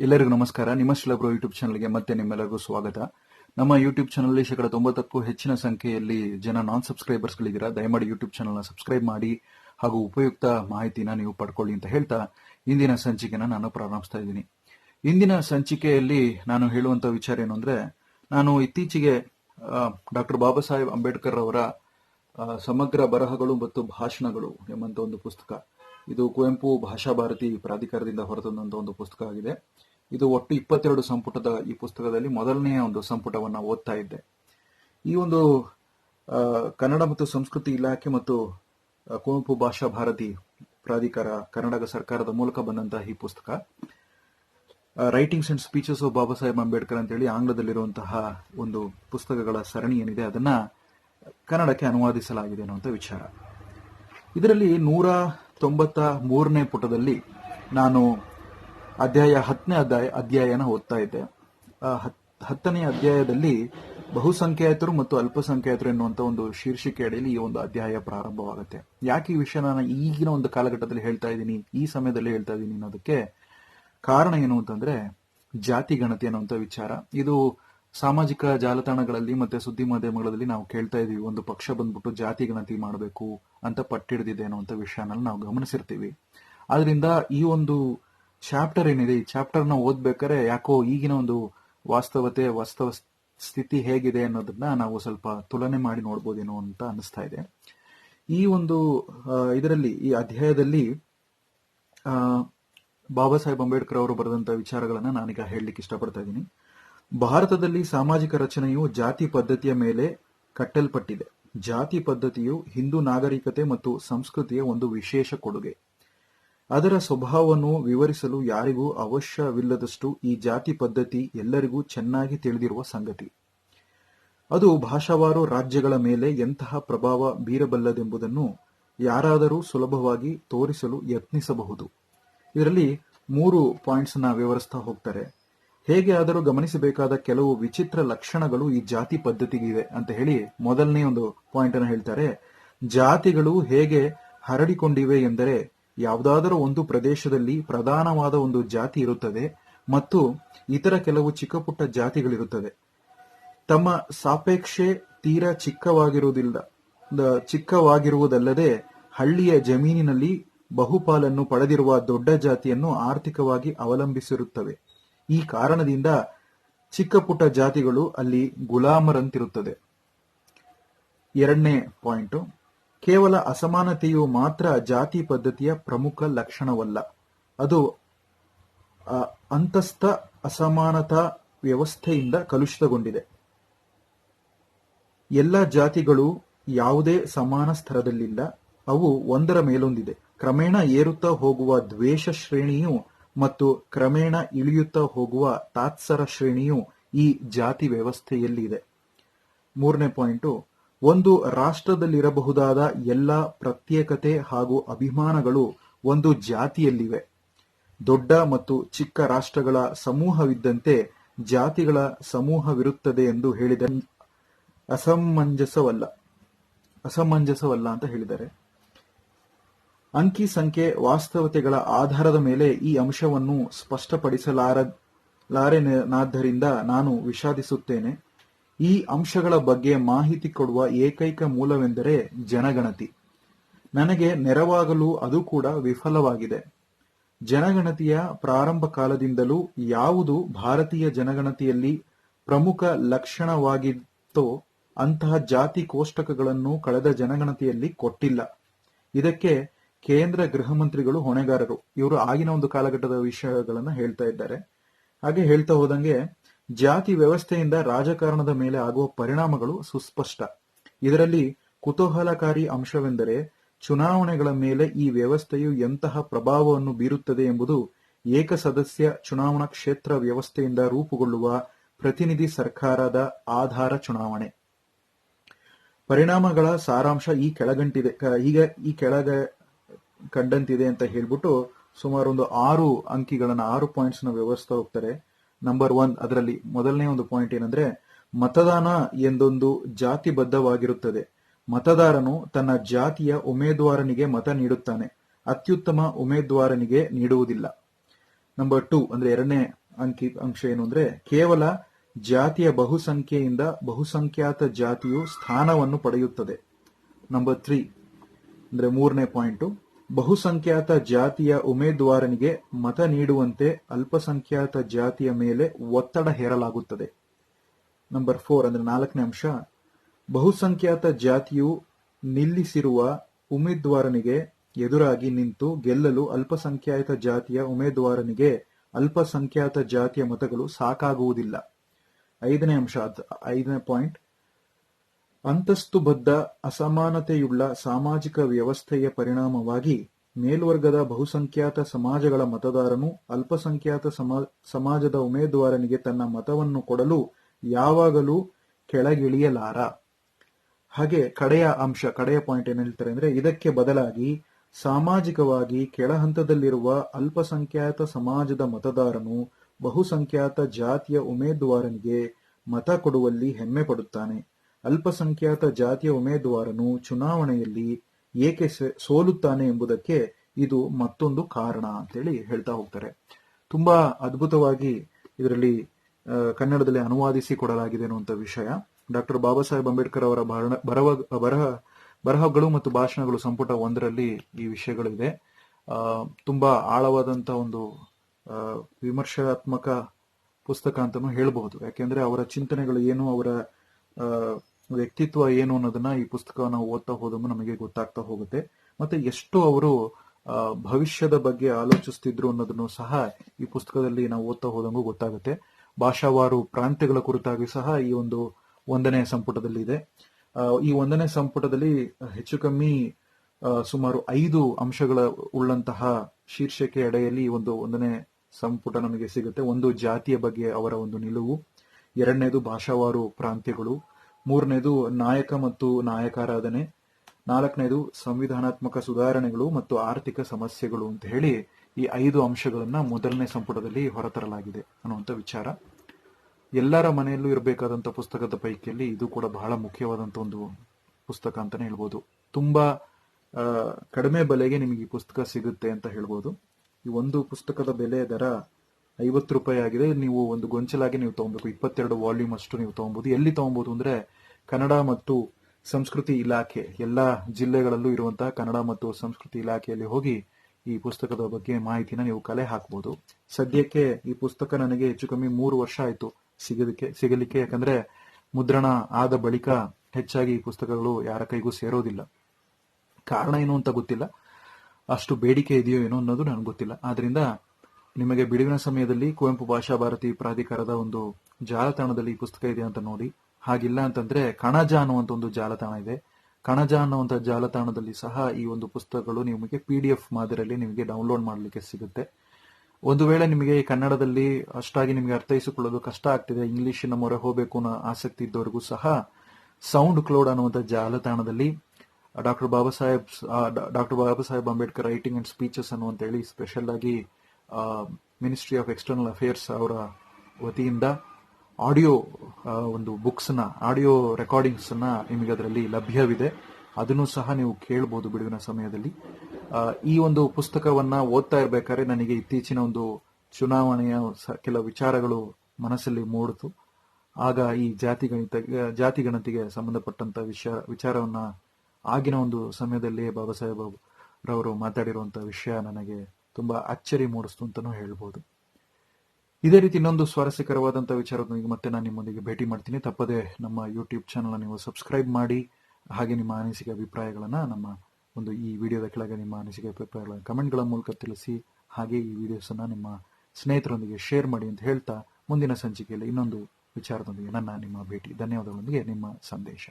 ಎಲ್ಲರಿಗೂ ನಮಸ್ಕಾರ. ನಿಮ್ಮ ಶಿಲಬ್ರೋ ಯೂಟ್ಯೂಬ್ ಚಾನಲ್ಗೆ ಮತ್ತೆ ನಿಮ್ಮೆಲ್ಲರಿಗೂ ಸ್ವಾಗತ. ನಮ್ಮ ಯೂಟ್ಯೂಬ್ ಚಾನಲ್ ಶೇಕಡ ತೊಂಬತ್ತಕ್ಕೂ ಹೆಚ್ಚಿನ ಸಂಖ್ಯೆಯಲ್ಲಿ ಜನ ನಾನ್ ಸಬ್ಸ್ಕ್ರೈಬರ್ಸ್ಗಳಿದ್ದೀರಾ ದಯಮಾಡಿ ಯೂಟ್ಯೂಬ್ ಚಾನಲ್ನ ಸಬ್ಸ್ಕ್ರೈಬ್ ಮಾಡಿ ಹಾಗೂ ಉಪಯುಕ್ತ ಮಾಹಿತಿನ ನೀವು ಪಡ್ಕೊಳ್ಳಿ ಅಂತ ಹೇಳ್ತಾ ಇಂದಿನ ಸಂಚಿಕೆನ ನಾನು ಪ್ರಾರಂಭಿಸ್ತಾ ಇದ್ದೀನಿ. ಇಂದಿನ ಸಂಚಿಕೆಯಲ್ಲಿ ನಾನು ಹೇಳುವಂತ ವಿಚಾರ ಏನು ನಾನು ಇತ್ತೀಚೆಗೆ ಡಾಕ್ಟರ್ ಬಾಬಾ ಸಾಹೇಬ್ ಅಂಬೇಡ್ಕರ್ ಅವರ ಸಮಗ್ರ ಬರಹಗಳು ಮತ್ತು ಭಾಷಣಗಳು ಎಂಬಂತ ಒಂದು ಪುಸ್ತಕ ಇದು ಕುವೆಂಪು ಭಾಷಾ ಭಾರತಿ ಪ್ರಾಧಿಕಾರದಿಂದ ಹೊರತಂದಂತಹ ಒಂದು ಪುಸ್ತಕ ಆಗಿದೆ. ಇದು ಒಟ್ಟು ಇಪ್ಪತ್ತೆರಡು ಸಂಪುಟದ ಈ ಪುಸ್ತಕದಲ್ಲಿ ಮೊದಲನೆಯ ಒಂದು ಸಂಪುಟವನ್ನು ಓದ್ತಾ ಇದ್ದೆ. ಈ ಒಂದು ಕನ್ನಡ ಮತ್ತು ಸಂಸ್ಕೃತಿ ಇಲಾಖೆ ಮತ್ತು ಕುವೆಂಪು ಭಾಷಾ ಭಾರತಿ ಪ್ರಾಧಿಕಾರ ಕರ್ನಾಟಕ ಸರ್ಕಾರದ ಮೂಲಕ ಬಂದಂತಹ ಈ ಪುಸ್ತಕ. Writings and speeches of Baba Saheb Ambedkar ಅಂತೇಳಿ ಆಂಗ್ಲದಲ್ಲಿರುವಂತಹ ಒಂದು ಪುಸ್ತಕಗಳ ಸರಣಿ ಏನಿದೆ, ಅದನ್ನ ಕನ್ನಡಕ್ಕೆ ಅನುವಾದಿಸಲಾಗಿದೆ ಅನ್ನುವಂಥ ವಿಚಾರ. ಇದರಲ್ಲಿ ನೂರ ತೊಂಬತ್ತ ಮೂರನೇ ಪುಟದಲ್ಲಿ ನಾನು ಅಧ್ಯಾಯ ಹತ್ತನೇ ಅಧ್ಯಾಯ ಅಧ್ಯಾಯನ ಓದ್ತಾ ಇದ್ದೆ. ಹತ್ತನೇ ಅಧ್ಯಾಯದಲ್ಲಿ ಬಹುಸಂಖ್ಯಾತರು ಮತ್ತು ಅಲ್ಪಸಂಖ್ಯಾತರು ಎನ್ನುವಂಥ ಒಂದು ಶೀರ್ಷಿಕೆ ಅಡಿಯಲ್ಲಿ ಈ ಒಂದು ಅಧ್ಯಾಯ ಪ್ರಾರಂಭವಾಗುತ್ತೆ. ಯಾಕೆ ಈ ವಿಷಯ ನಾನು ಈಗಿನ ಒಂದು ಕಾಲಘಟ್ಟದಲ್ಲಿ ಹೇಳ್ತಾ ಇದ್ದೀನಿ, ಈ ಸಮಯದಲ್ಲಿ ಹೇಳ್ತಾ ಇದ್ದೀನಿ ಅನ್ನೋದಕ್ಕೆ ಕಾರಣ ಏನು ಅಂತಂದ್ರೆ ಜಾತಿ ಗಣತಿ ಅನ್ನುವಂಥ ವಿಚಾರ. ಇದು ಸಾಮಾಜಿಕ ಜಾಲತಾಣಗಳಲ್ಲಿ ಮತ್ತೆ ಸುದ್ದಿ ಮಾಧ್ಯಮಗಳಲ್ಲಿ ನಾವು ಕೇಳ್ತಾ ಇದೀವಿ, ಒಂದು ಪಕ್ಷ ಬಂದ್ಬಿಟ್ಟು ಜಾತಿ ಗಣತಿ ಮಾಡಬೇಕು ಅಂತ ಪಟ್ಟಿಡಿದಿದೆ ಅನ್ನುವಂಥ ವಿಷಯನ ನಾವು ಗಮನಿಸಿರ್ತೀವಿ. ಆದ್ರಿಂದ ಈ ಒಂದು ಚಾಪ್ಟರ್ ಏನಿದೆ, ಈ ಚಾಪ್ಟರ್ನ ಓದ್ಬೇಕಾದ್ರೆ ಯಾಕೋ ಈಗಿನ ಒಂದು ವಾಸ್ತವತೆ, ವಾಸ್ತವ ಸ್ಥಿತಿ ಹೇಗಿದೆ ಅನ್ನೋದನ್ನ ನಾವು ಸ್ವಲ್ಪ ತುಲನೆ ಮಾಡಿ ನೋಡ್ಬೋದೇನೋ ಅಂತ ಅನಿಸ್ತಾ ಇದೆ. ಈ ಒಂದು ಇದರಲ್ಲಿ, ಈ ಅಧ್ಯಾಯದಲ್ಲಿ ಬಾಬಾ ಸಾಹೇಬ್ ಅಂಬೇಡ್ಕರ್ ಅವರು ಬರೆದಂತ ವಿಚಾರಗಳನ್ನ ನಾನೀಗ ಹೇಳಲಿಕ್ಕೆ ಇಷ್ಟಪಡ್ತಾ ಇದ್ದೀನಿ. ಭಾರತದಲ್ಲಿ ಸಾಮಾಜಿಕ ರಚನೆಯು ಜಾತಿ ಪದ್ಧತಿಯ ಮೇಲೆ ಕಟ್ಟಲ್ಪಟ್ಟಿದೆ. ಜಾತಿ ಪದ್ಧತಿಯು ಹಿಂದೂ ನಾಗರಿಕತೆ ಮತ್ತು ಸಂಸ್ಕೃತಿಯ ಒಂದು ವಿಶೇಷ ಕೊಡುಗೆ. ಅದರ ಸ್ವಭಾವವನ್ನು ವಿವರಿಸಲು ಯಾರಿಗೂ ಅವಶ್ಯವಿಲ್ಲದಷ್ಟು ಈ ಜಾತಿ ಪದ್ಧತಿ ಎಲ್ಲರಿಗೂ ಚೆನ್ನಾಗಿ ತಿಳಿದಿರುವ ಸಂಗತಿ. ಅದು ಭಾಷಾವಾರು ರಾಜ್ಯಗಳ ಮೇಲೆ ಎಂತಹ ಪ್ರಭಾವ ಬೀರಬಲ್ಲದೆಂಬುದನ್ನು ಯಾರಾದರೂ ಸುಲಭವಾಗಿ ತೋರಿಸಲು ಯತ್ನಿಸಬಹುದು. ಇದರಲ್ಲಿ ಮೂರು ಪಾಯಿಂಟ್ಸ್ನ ವಿವರಿಸ್ತಾ ಹೋಗ್ತಾರೆ. ಹೇಗೆ ಆದರೂ ಗಮನಿಸಬೇಕಾದ ಕೆಲವು ವಿಚಿತ್ರ ಲಕ್ಷಣಗಳು ಈ ಜಾತಿ ಪದ್ಧತಿಗಿವೆ ಅಂತ ಹೇಳಿ ಮೊದಲನೇ ಒಂದು ಪಾಯಿಂಟ್ ಅನ್ನು ಹೇಳ್ತಾರೆ. ಜಾತಿಗಳು ಹೇಗೆ ಹರಡಿಕೊಂಡಿವೆ ಎಂದರೆ ಯಾವುದಾದರೂ ಒಂದು ಪ್ರದೇಶದಲ್ಲಿ ಪ್ರಧಾನವಾದ ಒಂದು ಜಾತಿ ಇರುತ್ತದೆ ಮತ್ತು ಇತರ ಕೆಲವು ಚಿಕ್ಕಪುಟ್ಟ ಜಾತಿಗಳಿರುತ್ತದೆ. ತಮ್ಮ ಸಾಪೇಕ್ಷೆ ತೀರ ಚಿಕ್ಕವಾಗಿರುವುದಿಲ್ಲ ಚಿಕ್ಕವಾಗಿರುವುದಲ್ಲದೆ ಹಳ್ಳಿಯ ಜಮೀನಿನಲ್ಲಿ ಬಹುಪಾಲನ್ನು ಪಡೆದಿರುವ ದೊಡ್ಡ ಜಾತಿಯನ್ನು ಆರ್ಥಿಕವಾಗಿ ಅವಲಂಬಿಸಿರುತ್ತವೆ. ಈ ಕಾರಣದಿಂದ ಚಿಕ್ಕ ಪುಟ್ಟ ಜಾತಿಗಳು ಅಲ್ಲಿ ಗುಲಾಮರಂತಿರುತ್ತದೆ. ಎರಡನೇ ಪಾಯಿಂಟ್, ಕೇವಲ ಅಸಮಾನತೆಯು ಮಾತ್ರ ಜಾತಿ ಪದ್ಧತಿಯ ಪ್ರಮುಖ ಲಕ್ಷಣವಲ್ಲ. ಅದು ಅಂತಸ್ಥ ಅಸಮಾನತಾ ವ್ಯವಸ್ಥೆಯಿಂದ ಕಲುಷಿತಗೊಂಡಿದೆ. ಎಲ್ಲ ಜಾತಿಗಳು ಯಾವುದೇ ಸಮಾನ ಸ್ತರದಲ್ಲಿಲ್ಲ ಅವು ಒಂದರ ಮೇಲೊಂದಿದೆ. ಕ್ರಮೇಣ ಏರುತ್ತಾ ಹೋಗುವ ದ್ವೇಷ ಶ್ರೇಣಿಯು ಮತ್ತು ಕ್ರಮೇಣ ಇಳಿಯುತ್ತಾ ಹೋಗುವ ತಾತ್ಸರ ಶ್ರೇಣಿಯು ಈ ಜಾತಿ ವ್ಯವಸ್ಥೆಯಲ್ಲಿದೆ. ಮೂರನೇ ಪಾಯಿಂಟು, ಒಂದು ರಾಷ್ಟ್ರದಲ್ಲಿರಬಹುದಾದ ಎಲ್ಲ ಪ್ರತ್ಯೇಕತೆ ಹಾಗೂ ಅಭಿಮಾನಗಳು ಒಂದು ಜಾತಿಯಲ್ಲಿವೆ. ದೊಡ್ಡ ಮತ್ತು ಚಿಕ್ಕ ರಾಷ್ಟ್ರಗಳ ಸಮೂಹವಿದ್ದಂತೆ ಜಾತಿಗಳ ಸಮೂಹವಿರುತ್ತದೆ ಎಂದು ಹೇಳಿದ ಅಸಮಂಜಸವಲ್ಲ. ಅಸಮಂಜಸವಲ್ಲ ಅಂತ ಹೇಳಿದ್ದಾರೆ. ಅಂಕಿ ಸಂಖ್ಯೆ ವಾಸ್ತವತೆಗಳ ಆಧಾರದ ಮೇಲೆ ಈ ಅಂಶವನ್ನು ಸ್ಪಷ್ಟಪಡಿಸಲಾರ ಲಾರೆನಾದ್ದರಿಂದ ನಾನು ವಿಷಾದಿಸುತ್ತೇನೆ. ಈ ಅಂಶಗಳ ಬಗ್ಗೆ ಮಾಹಿತಿ ಕೊಡುವ ಏಕೈಕ ಮೂಲವೆಂದರೆ ಜನಗಣತಿ. ನನಗೆ ನೆರವಾಗಲು ಅದು ಕೂಡ ವಿಫಲವಾಗಿದೆ. ಜನಗಣತಿಯ ಪ್ರಾರಂಭ ಕಾಲದಿಂದಲೂ ಯಾವುದು ಭಾರತೀಯ ಜನಗಣತಿಯಲ್ಲಿ ಪ್ರಮುಖ ಲಕ್ಷಣವಾಗಿತ್ತೋ ಅಂತಹ ಜಾತಿ ಕೋಷ್ಟಕಗಳನ್ನು ಕಳೆದ ಜನಗಣತಿಯಲ್ಲಿ ಕೊಟ್ಟಿಲ್ಲ. ಇದಕ್ಕೆ ಕೇಂದ್ರ ಗೃಹ ಮಂತ್ರಿಗಳು, ಹೊಣೆಗಾರರು, ಇವರು ಆಗಿನ ಒಂದು ಕಾಲಘಟ್ಟದ ವಿಷಯಗಳನ್ನ ಹೇಳ್ತಾ ಇದ್ದಾರೆ. ಹಾಗೆ ಹೇಳ್ತಾ ಹೋದಂಗೆ, ಜಾತಿ ವ್ಯವಸ್ಥೆಯಿಂದ ರಾಜಕಾರಣದ ಮೇಲೆ ಆಗುವ ಪರಿಣಾಮಗಳು ಸುಸ್ಪಷ್ಟ. ಇದರಲ್ಲಿ ಕುತೂಹಲಕಾರಿ ಅಂಶವೆಂದರೆ, ಚುನಾವಣೆಗಳ ಮೇಲೆ ಈ ವ್ಯವಸ್ಥೆಯು ಎಂತಹ ಪ್ರಭಾವವನ್ನು ಬೀರುತ್ತದೆ ಎಂಬುದು ಏಕಸದಸ್ಯ ಚುನಾವಣಾ ಕ್ಷೇತ್ರ ವ್ಯವಸ್ಥೆಯಿಂದ ರೂಪುಗೊಳ್ಳುವ ಪ್ರತಿನಿಧಿ ಸರ್ಕಾರದ ಆಧಾರ ಚುನಾವಣೆ. ಪರಿಣಾಮಗಳ ಸಾರಾಂಶ ಈ ಕೆಳಗಂಟಿದೆ ಈಗ ಈ ಕೆಳಗ ಕಂಡಂತಿದೆ ಅಂತ ಹೇಳ್ಬಿಟ್ಟು ಸುಮಾರು ಒಂದು ಆರು ಅಂಕಿಗಳನ್ನ, ಆರು ಪಾಯಿಂಟ್ಸ್ನ ವ್ಯವಸ್ಥೆ ಹೋಗ್ತಾರೆ. ನಂಬರ್ ಒನ್ ಅದರಲ್ಲಿ ಮೊದಲನೇ ಒಂದು ಪಾಯಿಂಟ್ ಏನಂದ್ರೆ, ಮತದಾನ ಎಂದೊಂದು ಜಾತಿಬದ್ಧವಾಗಿರುತ್ತದೆ ಮತದಾರನು ತನ್ನ ಜಾತಿಯ ಉಮೇದುವಾರನಿಗೆ ಮತ ನೀಡುತ್ತಾನೆ. ಅತ್ಯುತ್ತಮ ಉಮೇದುವಾರನಿಗೆ ನೀಡುವುದಿಲ್ಲ. ನಂಬರ್ ಟೂ ಅಂದ್ರೆ ಎರಡನೇ ಅಂಕಿ, ಅಂಶ ಏನು ಅಂದ್ರೆ, ಕೇವಲ ಜಾತಿಯ ಬಹುಸಂಖ್ಯೆಯಿಂದ ಬಹುಸಂಖ್ಯಾತ ಜಾತಿಯು ಸ್ಥಾನವನ್ನು ಪಡೆಯುತ್ತದೆ. ನಂಬರ್ ತ್ರೀ ಅಂದ್ರೆ ಮೂರನೇ ಪಾಯಿಂಟ್ ಬಹುಸಂಖ್ಯಾತ ಜಾತಿಯ ಉಮೇದುವಾರನಿಗೆ ಮತ ನೀಡುವಂತೆ ಅಲ್ಪಸಂಖ್ಯಾತ ಜಾತಿಯ ಮೇಲೆ ಒತ್ತಡ ಹೇರಲಾಗುತ್ತದೆ. ನಂಬರ್ ಫೋರ್ ಅಂದ್ರೆ ನಾಲ್ಕನೇ ಅಂಶ. ಬಹುಸಂಖ್ಯಾತ ಜಾತಿಯು ನಿಲ್ಲಿಸಿರುವ ಉಮೇದುವಾರನಿಗೆ ಎದುರಾಗಿ ನಿಂತು ಗೆಲ್ಲಲು ಅಲ್ಪಸಂಖ್ಯಾತ ಜಾತಿಯ ಉಮೇದುವಾರನಿಗೆ ಅಲ್ಪಸಂಖ್ಯಾತ ಜಾತಿಯ ಮತಗಳು ಸಾಕಾಗುವುದಿಲ್ಲ. ಐದನೇ ಅಂಶ, ಐದನೇ ಪಾಯಿಂಟ್ ಅಂತಸ್ತುಬದ್ಧ, ಅಸಮಾನತೆಯುಳ್ಳ ಸಾಮಾಜಿಕ ವ್ಯವಸ್ಥೆಯ ಪರಿಣಾಮವಾಗಿ ಮೇಲ್ವರ್ಗದ ಬಹುಸಂಖ್ಯಾತ ಸಮಾಜಗಳ ಮತದಾರನು ಅಲ್ಪಸಂಖ್ಯಾತ ಸಮಾ- ಸಮಾಜದ ಉಮೇದುವಾರನಿಗೆ ತನ್ನ ಮತವನ್ನು ಕೊಡಲು ಯಾವಾಗಲೂ ಕೆಳಗಿಳಿಯಲಾರ. ಹಾಗೆ ಕಡೆಯ ಅಂಶ, ಕಡೆಯ ಪಾಯಿಂಟ್ ಏನ್ ಹೇಳ್ತಾರೆ ಅಂದ್ರೆ ಇದಕ್ಕೆ ಬದಲಾಗಿ ಸಾಮಾಜಿಕವಾಗಿ ಕೆಳಹಂತದಲ್ಲಿರುವ ಅಲ್ಪಸಂಖ್ಯಾತ ಸಮಾಜದ ಮತದಾರನು ಬಹುಸಂಖ್ಯಾತ ಜಾತಿಯ ಉಮೇದುವಾರನಿಗೆ ಮತ ಕೊಡುವಲ್ಲಿ ಹೆಮ್ಮೆ ಪಡುತ್ತಾನೆ. ಅಲ್ಪಸಂಖ್ಯಾತ ಜಾತಿಯ ಉಮೇದುವಾರನು ಚುನಾವಣೆಯಲ್ಲಿ ಏಕೆ ಸೋಲುತ್ತಾನೆ ಎಂಬುದಕ್ಕೆ ಇದು ಮತ್ತೊಂದು ಕಾರಣ ಅಂತೇಳಿ ಹೇಳ್ತಾ ಹೋಗ್ತಾರೆ. ತುಂಬಾ ಅದ್ಭುತವಾಗಿ ಇದರಲ್ಲಿ ಕನ್ನಡದಲ್ಲಿ ಅನುವಾದಿಸಿ ಕೊಡಲಾಗಿದೆ ಅನ್ನುವಂಥ ವಿಷಯ. ಡಾಕ್ಟರ್ ಬಾಬಾ ಸಾಹೇಬ್ ಅಂಬೇಡ್ಕರ್ ಅವರ ಬರಹ ಬರಹ ಬರಹ, ಬರಹಗಳು ಮತ್ತು ಭಾಷಣಗಳು ಸಂಪುಟ ಒಂದರಲ್ಲಿ ಈ ವಿಷಯಗಳಿದೆ ತುಂಬಾ ಆಳವಾದಂತ ಒಂದು ವಿಮರ್ಶಾತ್ಮಕ ಪುಸ್ತಕ ಅಂತಾನು ಹೇಳಬಹುದು. ಯಾಕೆಂದ್ರೆ ಅವರ ಚಿಂತನೆಗಳು ಏನು, ಅವರ ವ್ಯಕ್ತಿತ್ವ ಏನು ಅನ್ನೋದನ್ನ ಈ ಪುಸ್ತಕವನ್ನು ಓದ್ತಾ ಹೋದಂಗೂ ನಮಗೆ ಗೊತ್ತಾಗ್ತಾ ಹೋಗುತ್ತೆ. ಮತ್ತೆ ಎಷ್ಟು ಅವರು ಭವಿಷ್ಯದ ಬಗ್ಗೆ ಆಲೋಚಿಸ್ತಿದ್ರು ಅನ್ನೋದನ್ನು ಸಹ ಈ ಪುಸ್ತಕದಲ್ಲಿ ನಾವು ಓದ್ತಾ ಹೋದಂಗೂ ಗೊತ್ತಾಗುತ್ತೆ. ಭಾಷಾವಾರು ಪ್ರಾಂತ್ಯಗಳ ಕುರಿತಾಗಿ ಸಹ ಈ ಒಂದು ಒಂದನೇ ಸಂಪುಟದಲ್ಲಿ ಇದೆ. ಈ ಒಂದನೇ ಸಂಪುಟದಲ್ಲಿ ಹೆಚ್ಚು ಕಮ್ಮಿ ಸುಮಾರು ಐದು ಅಂಶಗಳ ಉಳ್ಳಂತಹ ಶೀರ್ಷಿಕೆ ಅಡೆಯಲ್ಲಿ ಈ ಒಂದು ಒಂದನೇ ಸಂಪುಟ ನಮಗೆ ಸಿಗುತ್ತೆ. ಒಂದು ಜಾತಿಯ ಬಗ್ಗೆ ಅವರ ಒಂದು ನಿಲುವು, ಎರಡನೇದು ಭಾಷಾವಾರು ಪ್ರಾಂತ್ಯಗಳು ಮೂರನೇದು ನಾಯಕ ಮತ್ತು ನಾಯಕಾರಾಧನೆ, ನಾಲ್ಕನೇದು ಸಂವಿಧಾನಾತ್ಮಕ ಸುಧಾರಣೆಗಳು ಮತ್ತು ಆರ್ಥಿಕ ಸಮಸ್ಯೆಗಳು ಅಂತ ಹೇಳಿ ಈ ಐದು ಅಂಶಗಳನ್ನ ಮೊದಲನೇ ಸಂಪುಟದಲ್ಲಿ ಹೊರತರಲಾಗಿದೆ ಅನ್ನುವಂಥ ವಿಚಾರ. ಎಲ್ಲರ ಮನೆಯಲ್ಲೂ ಇರಬೇಕಾದಂಥ ಪುಸ್ತಕದ ಪೈಕಿಯಲ್ಲಿ ಇದು ಕೂಡ ಬಹಳ ಮುಖ್ಯವಾದಂಥ ಒಂದು ಪುಸ್ತಕ ಅಂತಾನೆ ಹೇಳ್ಬೋದು. ತುಂಬಾ ಕಡಿಮೆ ಬೆಲೆಗೆ ನಿಮಗೆ ಈ ಪುಸ್ತಕ ಸಿಗುತ್ತೆ ಅಂತ ಹೇಳ್ಬೋದು. ಈ ಒಂದು ಪುಸ್ತಕದ ಬೆಲೆ ದರ ಐವತ್ತು ರೂಪಾಯಿ ಆಗಿದೆ. ನೀವು ಒಂದು ಗೊಂಚಲಾಗಿ ನೀವು ತಗೊಬೇಕು ಇಪ್ಪತ್ತೆರಡು ವಾಲ್ಯೂಮ್ ಅಷ್ಟು ನೀವು ತಗೊಬಹುದು ಎಲ್ಲಿ ತಗೊಬಹುದು ಅಂದ್ರೆ ಕನ್ನಡ ಮತ್ತು ಸಂಸ್ಕೃತಿ ಇಲಾಖೆ, ಎಲ್ಲಾ ಜಿಲ್ಲೆಗಳಲ್ಲೂ ಇರುವಂತಹ ಕನ್ನಡ ಮತ್ತು ಸಂಸ್ಕೃತಿ ಇಲಾಖೆಯಲ್ಲಿ ಹೋಗಿ ಈ ಪುಸ್ತಕದ ಬಗ್ಗೆ ಮಾಹಿತಿನ ನೀವು ಕಲೆ ಹಾಕಬಹುದು ಸದ್ಯಕ್ಕೆ ಈ ಪುಸ್ತಕ ನನಗೆ ಹೆಚ್ಚು ಕಮ್ಮಿ ಮೂರು ವರ್ಷ ಆಯ್ತು ಸಿಗಲಿಕ್ಕೆ ಸಿಗಲಿಕ್ಕೆ. ಯಾಕಂದ್ರೆ ಮುದ್ರಣ ಆದ ಬಳಿಕ ಹೆಚ್ಚಾಗಿ ಈ ಪುಸ್ತಕಗಳು ಯಾರ ಕೈಗೂ ಸೇರೋದಿಲ್ಲ. ಕಾರಣ ಏನು ಅಂತ ಗೊತ್ತಿಲ್ಲ. ಅಷ್ಟು ಬೇಡಿಕೆ ಇದೆಯೋ ಏನೋ ಅನ್ನೋದು ನನಗೆ ಗೊತ್ತಿಲ್ಲ. ಆದ್ರಿಂದ ನಿಮಗೆ ಬಿಡುವಿನ ಸಮಯದಲ್ಲಿ ಕುವೆಂಪು ಭಾಷಾ ಭಾರತಿ ಪ್ರಾಧಿಕಾರದ ಒಂದು ಜಾಲತಾಣದಲ್ಲಿ ಪುಸ್ತಕ ಇದೆ ಅಂತ ನೋಡಿ. ಹಾಗಿಲ್ಲ ಅಂತಂದ್ರೆ ಕಣಜ ಅನ್ನುವಂತ ಒಂದು ಜಾಲತಾಣ ಇದೆ. ಕಣಜ ಅನ್ನುವಂತ ಜಾಲತಾಣದಲ್ಲಿ ಸಹ ಈ ಒಂದು ಪುಸ್ತಕಗಳು ನಿಮಗೆ ಪಿ ಡಿ ಎಫ್ ಮಾದರಿಯಲ್ಲಿ ನಿಮಗೆ ಡೌನ್ಲೋಡ್ ಮಾಡಲಿಕ್ಕೆ ಸಿಗುತ್ತೆ. ಒಂದು ವೇಳೆ ನಿಮಗೆ ಕನ್ನಡದಲ್ಲಿ ಅಷ್ಟಾಗಿ ನಿಮಗೆ ಅರ್ಥೈಸಿಕೊಳ್ಳೋದು ಕಷ್ಟ ಆಗ್ತಿದೆ, ಇಂಗ್ಲಿಷಿನ ಮೊರೆ ಹೋಗಬೇಕು ಅನ್ನೋ ಆಸಕ್ತಿ ಇದ್ದವರಿಗೂ ಸಹ ಸೌಂಡ್ ಕ್ಲೌಡ್ ಅನ್ನುವಂಥ ಜಾಲತಾಣದಲ್ಲಿ doctor Baba Saheb doctor Baba Saheb Ambedkar writing and speeches ಅನ್ನುವಂತ ಹೇಳಿ ಸ್ಪೆಷಲ್ ಆಗಿ ಮಿನಿಸ್ಟ್ರಿ ಆಫ್ ಎಕ್ಸ್ಟರ್ನಲ್ ಅಫೇರ್ಸ್ ಅವರ ವತಿಯಿಂದ ಆಡಿಯೋ ಒಂದು ಬುಕ್ಸ್ನ ಆಡಿಯೋ ರೆಕಾರ್ಡಿಂಗ್ಸ್ನ ನಿಮಗೆ ಅದರಲ್ಲಿ ಲಭ್ಯವಿದೆ. ಅದನ್ನು ಸಹ ನೀವು ಕೇಳಬಹುದು ಬಿಡುವಿನ ಸಮಯದಲ್ಲಿ. ಈ ಒಂದು ಪುಸ್ತಕವನ್ನ ಓದ್ತಾ ಇರಬೇಕಾದ್ರೆ ನನಗೆ ಇತ್ತೀಚಿನ ಒಂದು ಚುನಾವಣೆಯ ಕೆಲವು ವಿಚಾರಗಳು ಮನಸ್ಸಲ್ಲಿ ಮೂಡಿತು. ಆಗ ಈ ಜಾತಿ ಗಣಿತ, ಜಾತಿ ಗಣತಿಗೆ ಸಂಬಂಧಪಟ್ಟಂತ ವಿಷಯ, ವಿಚಾರವನ್ನ ಆಗಿನ ಒಂದು ಸಮಯದಲ್ಲಿ ಬಾಬಾ ಸಾಹೇಬ್ ರವರು ಮಾತಾಡಿರುವಂತಹ ವಿಷಯ ನನಗೆ ತುಂಬಾ ಅಚ್ಚರಿ ಮೂಡಿಸ್ತು ಅಂತಲೂ ಹೇಳ್ಬೋದು. ಇದೇ ರೀತಿ ಇನ್ನೊಂದು ಸ್ವಾರಸ್ಯಕರವಾದಂತಹ ವಿಚಾರದೊಂದಿಗೆ ಮತ್ತೆ ನಾನು ನಿಮ್ಮೊಂದಿಗೆ ಭೇಟಿ ಮಾಡ್ತೀನಿ. ತಪ್ಪದೆ ನಮ್ಮ ಯೂಟ್ಯೂಬ್ ಚಾನಲ್ ನೀವು ಸಬ್ಸ್ಕ್ರೈಬ್ ಮಾಡಿ, ಹಾಗೆ ನಿಮ್ಮ ಅನಿಸಿಕೆ ಅಭಿಪ್ರಾಯಗಳನ್ನು ನಮ್ಮ ಒಂದು ಈ ವಿಡಿಯೋದ ಕೆಳಗೆ ನಿಮ್ಮ ಅನಿಸಿಕೆ ಅಭಿಪ್ರಾಯಗಳನ್ನು ಕಮೆಂಟ್ಗಳ ಮೂಲಕ ತಿಳಿಸಿ, ಹಾಗೆ ಈ ವಿಡಿಯೋಸ್ ಅನ್ನ ನಿಮ್ಮ ಸ್ನೇಹಿತರೊಂದಿಗೆ ಶೇರ್ ಮಾಡಿ ಅಂತ ಹೇಳ್ತಾ ಮುಂದಿನ ಸಂಚಿಕೆಯಲ್ಲಿ ಇನ್ನೊಂದು ವಿಚಾರದೊಂದಿಗೆ ನನ್ನ ನಿಮ್ಮ ಭೇಟಿ. ಧನ್ಯವಾದಗಳೊಂದಿಗೆ, ನಿಮ್ಮ ಸಂದೇಶ.